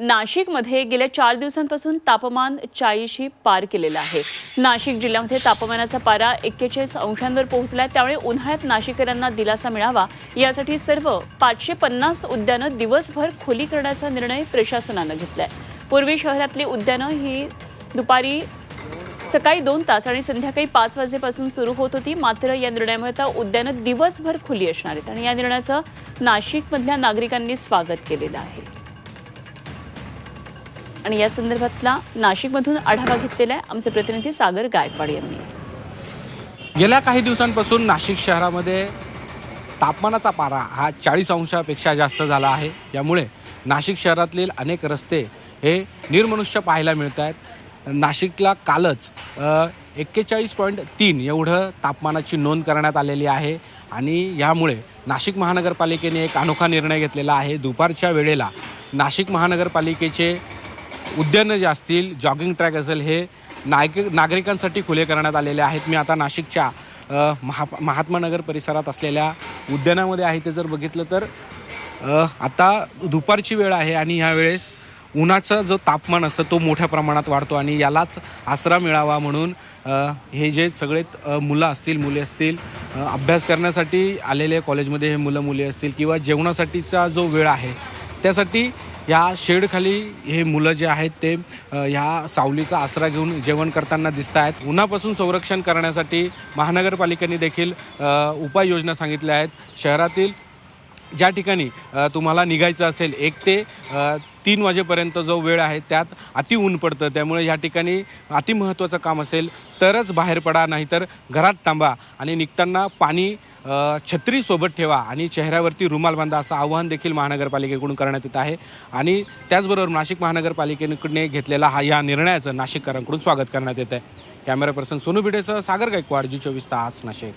नाशिकमध्ये गेल्या चार दिवसांपासून तापमान चाळीशी पार केलेलं आहे. नाशिक जिल्ह्यामध्ये तापमानाचा पारा एक्केचाळीस अंशांवर पोहोचलाय. त्यामुळे उन्हाळ्यात नाशिककरांना दिलासा मिळावा. यासाठी सर्व पाचशे पन्नास उद्यानं दिवसभर खुली करण्याचा निर्णय प्रशासनानं घेतलाय. पूर्वी शहरातली उद्यानं ही दुपारी सकाळी दोन तास आणि संध्याकाळी पाच वाजेपासून सुरू होत होती. मात्र या निर्णयामुळे आता उद्यानं दिवसभर खुली असणार आहेत आणि या निर्णयाचं नाशिकमधल्या नागरिकांनी स्वागत केलेलं आहे. आणि या संदर्भातला नाशिकमधून आढावा घेतलेला आहे आमचे प्रतिनिधी सागर गायकवाड यांनी. गेल्या काही दिवसांपासून नाशिक शहरामध्ये तापमानाचा पारा हा चाळीस अंशापेक्षा जास्त झाला आहे. यामुळे नाशिक शहरातील अनेक रस्ते हे निर्मनुष्य पाहायला मिळत आहेत. नाशिकला कालच एक्केचाळीस पॉईंट तीन एवढं तापमानाची नोंद करण्यात आलेली आहे आणि यामुळे नाशिक महानगरपालिकेने एक अनोखा निर्णय घेतलेला आहे. दुपारच्या वेळेला नाशिक महानगरपालिकेचे उद्यानं जे असतील जॉगिंग ट्रॅक असेल हे नायक नागरिकांसाठी खुले करण्यात आलेले आहेत. मी आता नाशिकच्या महा महात्मा नगर परिसरात असलेल्या उद्यानामध्ये आहे ते जर बघितलं तर आता दुपारची वेळ आहे आणि ह्या वेळेस उन्हाचा जो तापमान असतं तो मोठ्या प्रमाणात वाढतो आणि यालाच आसरा मिळावा म्हणून हे जे सगळे मुलं असतील मुले असतील अभ्यास करण्यासाठी आलेले कॉलेजमध्ये हे मुलं मुली असतील किंवा जेवणासाठीचा जो वेळ आहे त्यासाठी या शेडखाली हे मुलं जे आहेत ते ह्या सावलीचा आसरा घेऊन जेवण करताना दिसत आहेत. उन्हापासून संरक्षण करण्यासाठी महानगरपालिकेने देखील उपाययोजना सांगितल्या आहेत. शहरातील ज्या ठिकाणी तुम्हाला निघायचं असेल एक ते तीन वाजेपर्यंत जो वेळ आहे त्यात अति ऊन पडतं. त्यामुळे या ठिकाणी अति महत्त्वाचं काम असेल तरच बाहेर पडा नाहीतर घरात थांबा आणि निघताना पाणी छत्री सोबत ठेवा आणि चेहऱ्यावरती रुमाल बांधा असं आवाहन देखील महानगरपालिकेकडून करण्यात येत आहे. आणि त्याचबरोबर नाशिक महानगरपालिकेने घेतलेला हा या निर्णयाचं नाशिककरांकडून स्वागत करण्यात येत आहे. कॅमेरा पर्सन सोनू भिडेसह सागर गायकवाड जी चोवीस तास नाशिक.